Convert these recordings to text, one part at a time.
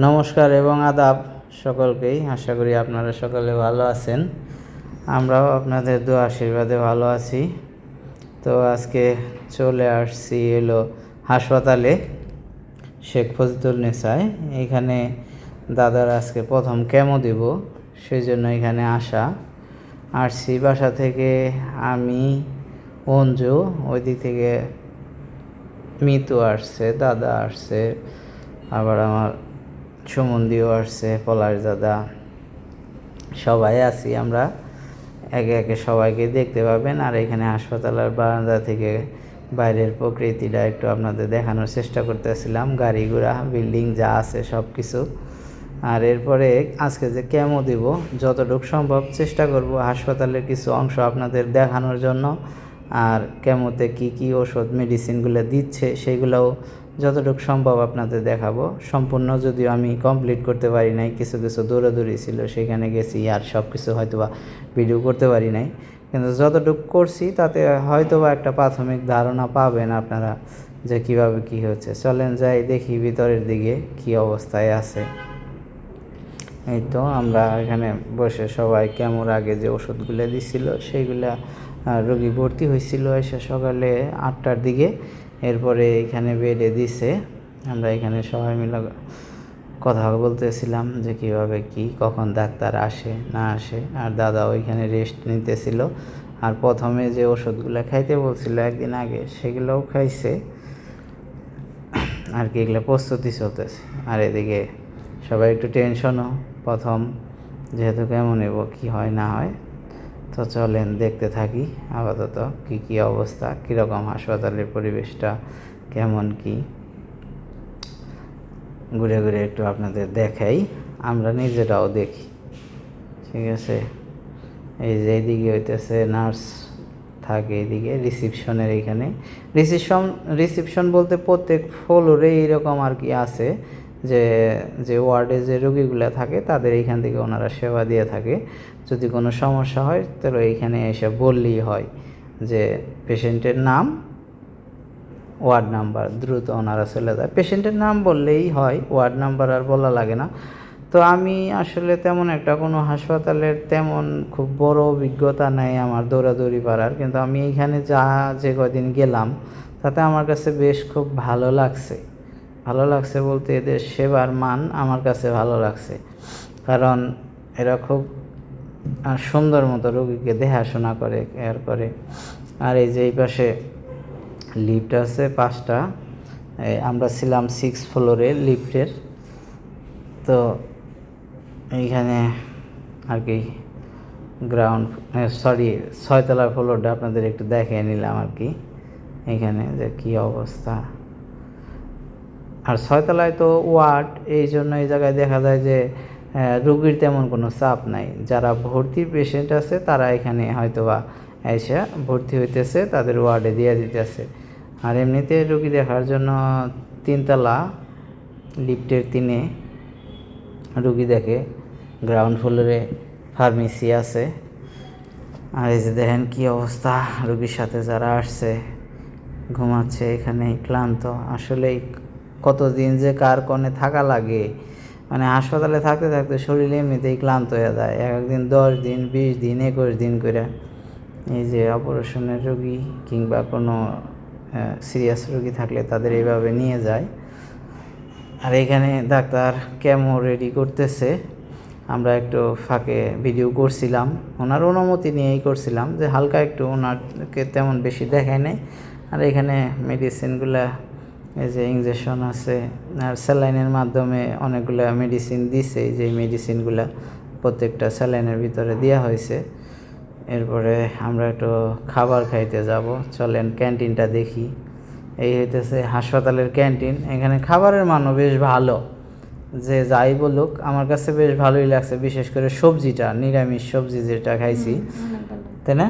নমস্কার এবং আদাব সকলকেই। আশা করি আপনারা সকলে ভালো আছেন। আমরাও আপনাদের দু আশীর্বাদে ভালো আছি। তো আজকে চলে আসছি এলো হাসপাতালে শেখ ফজিদুল নেসায় এখানে দাদার আজকে প্রথম কেমো দিব সেই জন্য এখানে আসা। আসছি বাসা থেকে আমি, অঞ্জু ওই দিক থেকে মিতু আসছে, দাদা আসছে, আবার আমার সুমন্দিও আসছে, পলাশ দাদা। সবাই আছি আমরা। একে একে সবাইকে দেখতে পাবেন। আর এখানে হাসপাতালের বারান্দা থেকে বাইরের প্রকৃতিটা একটু আপনাদের দেখানোর চেষ্টা করতেছিলাম। গাড়ি ঘোড়া, বিল্ডিং যা আছে সব কিছু আর এরপরে আজকে যে কেমো দিব, যতটুকু সম্ভব চেষ্টা করব হাসপাতালের কিছু অংশ আপনাদের দেখানোর জন্য। আর কেমোতে কি কি ওষুধ মেডিসিনগুলো দিচ্ছে, সেগুলোও যতটুকু সম্ভব আপনাদের দেখাবো। সম্পূর্ণ যদিও আমি কমপ্লিট করতে পারি নাই, কিছু কিছু দৌড়াদৌড়ি ছিল, সেখানে গেছি আর সব কিছু হয়তো বা ভিডিও করতে পারি নাই। কিন্তু যতটুকু করছি, তাতে হয়তো বা একটা প্রাথমিক ধারণা পাবেন আপনারা যে কীভাবে কি হচ্ছে। চলেন যাই দেখি ভিতরের দিকে কি অবস্থায় আছে। এই তো আমরা এখানে বসে সবাই কেমন আগে যে ওষুধগুলো দিছিল সেইগুলা রোগী ভর্তি হয়েছিল এসে সকালে আটটার দিকে। এরপরে এখানে বেডে দিছে। আমরা এখানে সবাই মিলে কথা বলতেছিলাম যে কীভাবে কি, কখন ডাক্তার আসে, না আসে। আর দাদা ওইখানে রেস্ট নিতেছিল। আর প্রথমে যে ওষুধগুলো খাইতে বলছিল একদিন আগে, সেগুলোও খাইছে। আর কি, এগুলো প্রস্তুতি চলতেছে। আর এদিকে সবাই একটু টেনশনও প্রথম যেহেতু কেমন নেব কি হয়, না হয়। তো চলেন দেখতে থাকি আপাতত কি কি অবস্থা, কীরকম হাসপাতালের পরিবেশটা, কেমন কি? ঘুরে ঘুরে একটু আপনাদের দেখাই, আমরা নিজেরাও দেখি। ঠিক আছে? এই যে এইদিকে হইতেছে নার্স থাকে এইদিকে, রিসিপশনের এইখানে। রিসিপশন রিসিপশন বলতে প্রত্যেক ফ্লোরে এইরকম আর কি আছে। যে যে ওয়ার্ডে যে রোগীগুলো থাকে, তাদের এইখান থেকে ওনারা সেবা দিয়ে থাকে। যদি কোনো সমস্যা হয়, তাহলে এইখানে এসে বললেই হয় যে, পেশেন্টের নাম, ওয়ার্ড নাম্বার। দ্রুত ওনারা চলে যায়। পেশেন্টের নাম বললেই হয়, ওয়ার্ড নাম্বার আর বলা লাগে না। তো আমি আসলে তেমন একটা কোনো হাসপাতালের তেমন খুব বড় অভিজ্ঞতা নেই আমার দৌড়াদৌড়ি পাড়ার কিন্তু আমি এইখানে যা যে কদিন গেলাম, তাতে আমার কাছে বেশ খুব ভালো লাগছে। ভালো লাগছে বলতে এদের সেবার মান আমার কাছে ভালো লাগছে। কারণ এরা খুব সুন্দর মতো রোগীকে দেখাশোনা করে কেয়ার করে। আর এই যে এই পাশে লিফট আছে পাঁচটা আমরা ছিলাম সিক্স ফ্লোরে লিফটের তো এইখানে আর কি গ্রাউন্ড সরি ছয়তলার ফ্লোরটা আপনাদের একটু দেখিয়ে নিলাম আর কি। এখানে যে কী অবস্থা। আর ছয়তলায় তো ওয়ার্ড, এই জন্য এই জায়গায় দেখা যায় যে রুগীর তেমন কোনো চাপ নাই। যারা ভর্তি পেশেন্ট আছে, তারা এখানে হয়তোবা এসে ভর্তি হইতেছে, তাদের ওয়ার্ডে দিয়ে দিতেছে। আর এমনিতে রুগী দেখার জন্য তিনতলা, লিফটের তিনে রুগী দেখে গ্রাউন্ড ফ্লোরে ফার্মেসি আছে। আর এই যে দেখেন কী অবস্থা, রুগীর সাথে যারা আসছে, ঘুমাচ্ছে এখানে ক্লান্ত। আসলেই কতদিন যে কার কোণে থাকা লাগে। মানে হাসপাতালে থাকতে থাকতে শরীর এমনিতেই ক্লান্ত হয়ে যায়। এক একদিন দশ দিন, বিশ দিন, একুশ দিন করে এই যে অপারেশনের রোগী কিংবা কোনো সিরিয়াস রোগী থাকলে তাদের এইভাবে নিয়ে যায়। আর এখানে ডাক্তার কেমো রেডি করতেছে। আমরা একটু ফাঁকে ভিডিও করছিলাম। ওনার অনুমতি নিয়েই করছিলাম যে হালকা একটু ওনারকে তেমন বেশি দেখায় নাই। আর এখানে মেডিসিনগুলা এই যে ইঞ্জেকশন আছে আর স্যালাইনের মাধ্যমে অনেকগুলো মেডিসিন দিছে যে মেডিসিনগুলা প্রত্যেকটা স্যালাইনের ভিতরে দেওয়া হয়েছে। এরপরে আমরা একটু খাবার খাইতে যাব চলেন ক্যান্টিনটা দেখি। এই হইতেছে হাসপাতালের ক্যান্টিন এখানে খাবারের মানও বেশ ভালো। যে যাই বলুক আমার কাছে বেশ ভালোই লাগছে বিশেষ করে সবজিটা নিরামিষ সবজি যেটা খাইছি। তাই না?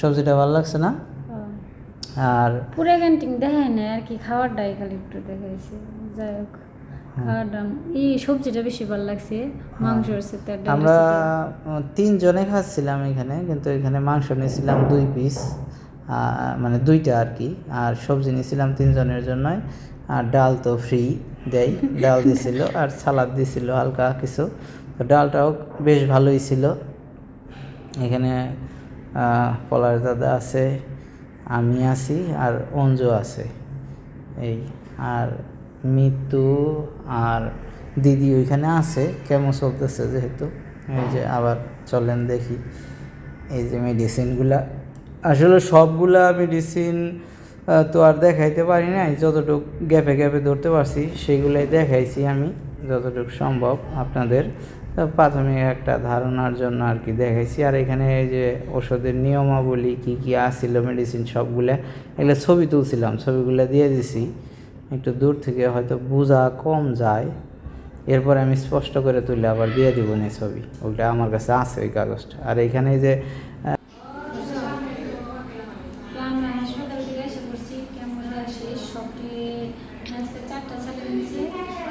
সবজিটা ভালো লাগছে না? আর পুরো ক্যান্টিন দেখায় না আর কি খাবারটাই খালি একটু দেখাইছে। যাই হোক খাওয়াটা এই সবজিটা বেশি ভালো লাগছে আর ডালের আমরা তিনজনে খাচ্ছিলাম এখানে কিন্তু এখানে মাংস নিয়েছিলাম দুই পিস মানে দুইটা আর কি আর সবজি নিয়েছিলাম তিনজনের জন্যই আর ডাল তো ফ্রি দেয় ডাল দিছিল আর সালাদ দিছিল হালকা কিছু। তো ডালটাও বেশ ভালোই ছিল। এখানে পলাশ দাদা আছে আমি আছি আর অঞ্জু আছে। এই, আর মৃত্যু আর দিদি ওইখানে আছে। কেমন চলতেছে যেহেতু? এই যে আবার চলেন দেখি। এই যে মেডিসিনগুলা আসলে সবগুলা মেডিসিন তো আর দেখাইতে পারি নাই। যতটুকু গ্যাপে গ্যাপে ধরতে পারছি, সেগুলাই দেখাইছি আমি। যতটুকু সম্ভব আপনাদের প্রাথমিক একটা ধারণার জন্য আর কি দেখাইছি। আর এখানে এই যে ওষুধের নিয়মাবলী কী কী আসছিল মেডিসিন সবগুলা, এগুলো ছবি তুলছিলাম, ছবিগুলো দিয়ে দিছি। একটু দূর থেকে হয়তো বোঝা কম যায়। এরপর আমি স্পষ্ট করে তুলে আবার দিয়ে দিব না ছবি। ওইটা আমার কাছে আছে ওই কাগজটা। আর এখানে যে আহ, তো আমরা হাসপাতাল থেকে এসে পড়ছি কেমন শেষ সবটি আজকে চারটা স্যালেন দিয়েছে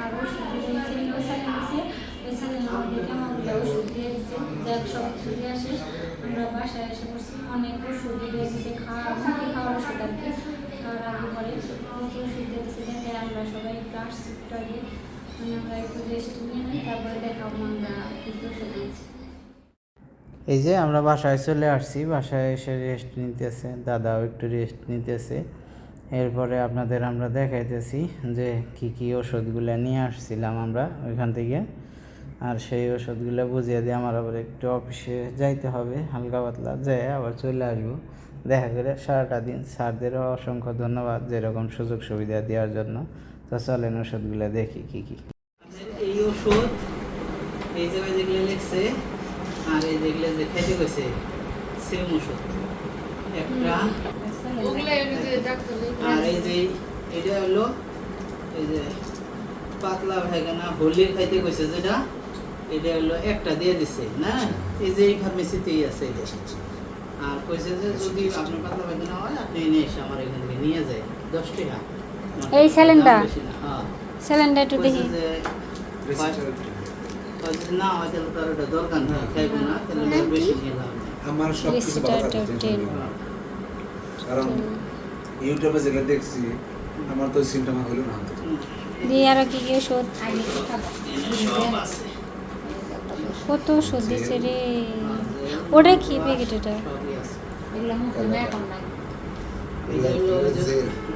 আর ওষুধ দিয়েছে ও স্যালেন দিয়েছে ওই স্যালেন আমাদের কেমনগুলো ওষুধ দিয়ে দিচ্ছে যাক সব কিছু দিয়ে শেষ আমরা বাসায় এসে পড়ছি অনেক ওষুধ দিয়ে দিয়েছে খাওয়া মুখে খাওয়ার ওষুধ আর কি খাওয়ার আগে পরে অনেক ওষুধ দিয়ে দিচ্ছে দেখে আমরা সবাই আসছি আগে মানে আমরা একটু রেস্ট নিয়ে নিই, তারপরে দেখাবো আমরা কি কি এই যে আমরা বাসায় চলে আসছি, বাসায় এসে রেস্ট নিতেছে, দাদাও একটু রেস্ট নিতেছে। এরপরে আপনাদের আমরা দেখাইতেছি যে কি কি ওষুধগুলো নিয়ে আসছিলাম আমরা ওইখান থেকে। আর সেই ওষুধগুলো বুঝিয়ে দিয়ে আমার আবার একটু অফিসে যাইতে হবে, হালকা পাতলা যেয়ে আবার চলে আসব। দেখা করে সারাটা দিন। স্যারদেরও অসংখ্য ধন্যবাদ যেরকম সুযোগ সুবিধা দেওয়ার জন্য। তো চলেন ওষুধগুলো দেখি কি কি। এই ওষুধ এই জায়গায় যেগুলো লিখছে আর এই যেগুলো যে খেতে গেছে সেম ওষুধ। একটা আর এই যে এটা হলো এই যে পাতলা ভাইগানা হোলি খাইতে গেছে যেটা এটা হলো একটা দিয়ে দিছে না? এই যে এই ফার্মেসিতেই আছে এটা। আর কইছে যে যদি আপনার পাতলা ভাইগানা হয় আপনি এনে এসে আমার এখান থেকে নিয়ে যায় দশ টাকা। এই না, হ্যাঁ। স্যালেনটা একটু দেখি। হয় আমার সব কিছু ভালো রেসিটাটা লাগছে টেন। কারণ ইউটিউবে যেগুলো দেখছি আমার তো সিমটম হলো না দিয়ে আরও কি কি ওষুধ? সব আছে। কত ওষুধ দিচ্ছে রে? ওটা কি প্যাকেট এটা? এগুলো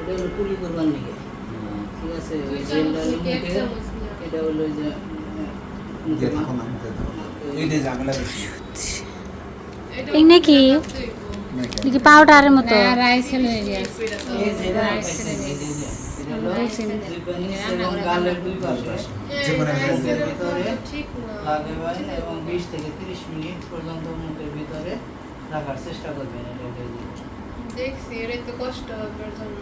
এটা হলো কুলি করবার নিকে ঠিক আছে এটা হলো যে পাউডারের মতো। এই যেটা খাইছে, এই যে- যে, এটা হলো জিপানিস এবং বিশ থেকে তিরিশ মিনিট পর্যন্ত মুখের ভিতরে রাখার চেষ্টা করবেন। দেখছি এটা তো কষ্ট হবে জন্য।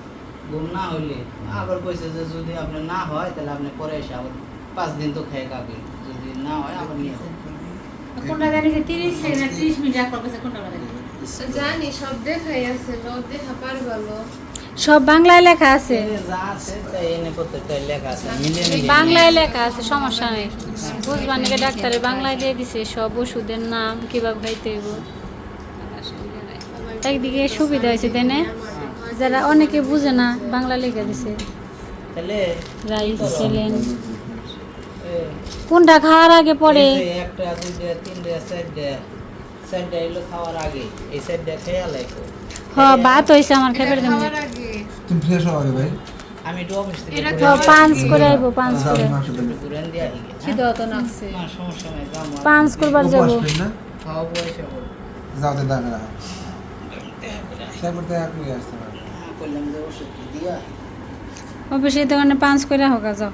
ঘুম না হইলে। আবার কইছে যে যদি আপনার না হয় তাহলে আপনি পরে এসে আবার পাঁচ দিন তো খেয়ে খাবে যদি না হয় আবার নিয়ে যাবেন। কোনটা তিরিশ মিনিট কোনটা জানি। সব দেখাই আছে লোক দেখা পারি ভালো সব বাংলায় লেখা আছে। যা আছে এনে প্রত্যেকটাই লেখা আছে মিলে মিলে বাংলায় লেখা আছে সমস্যা নেই। বুঝবার নাকি ডাক্তারে বাংলায় দিয়ে দিছে সব ওষুধের নাম কীভাবে খাইতে হইব? একদিকে সুবিধা হয়েছে তাই না যারা অনেকে বুঝে না বাংলা লেখা দিছে। তাহলে রাইস সেলেন কোনটা খাওয়ার আগে পরে একটা দুইটা তিনটা চারটা চারটা এলো খাওয়ার আগে। এই চারটা রাখো হ ভাত হয়েছে আমার খেয়ে দেবো তুমি ফ্রেশ হওয়া আগে ভাই। আমি একটু অফিস থেকে এটা ঘুরে পাঁচ করে আইব পাঁচ আচ্ছা, করে। আহি গে, হ্যাঁ? খিদে অত নাকছে। না সমস্যা নাই যাব পাঁচ করবার যাব। করি খাওয়া পয়সা যাও তো দাঁড়া। তারপর তো এক আসতে পারে। করলাম যে ওষুধ দিয়া? অফিসের দোকানে পাঁচ করে হোক যাও।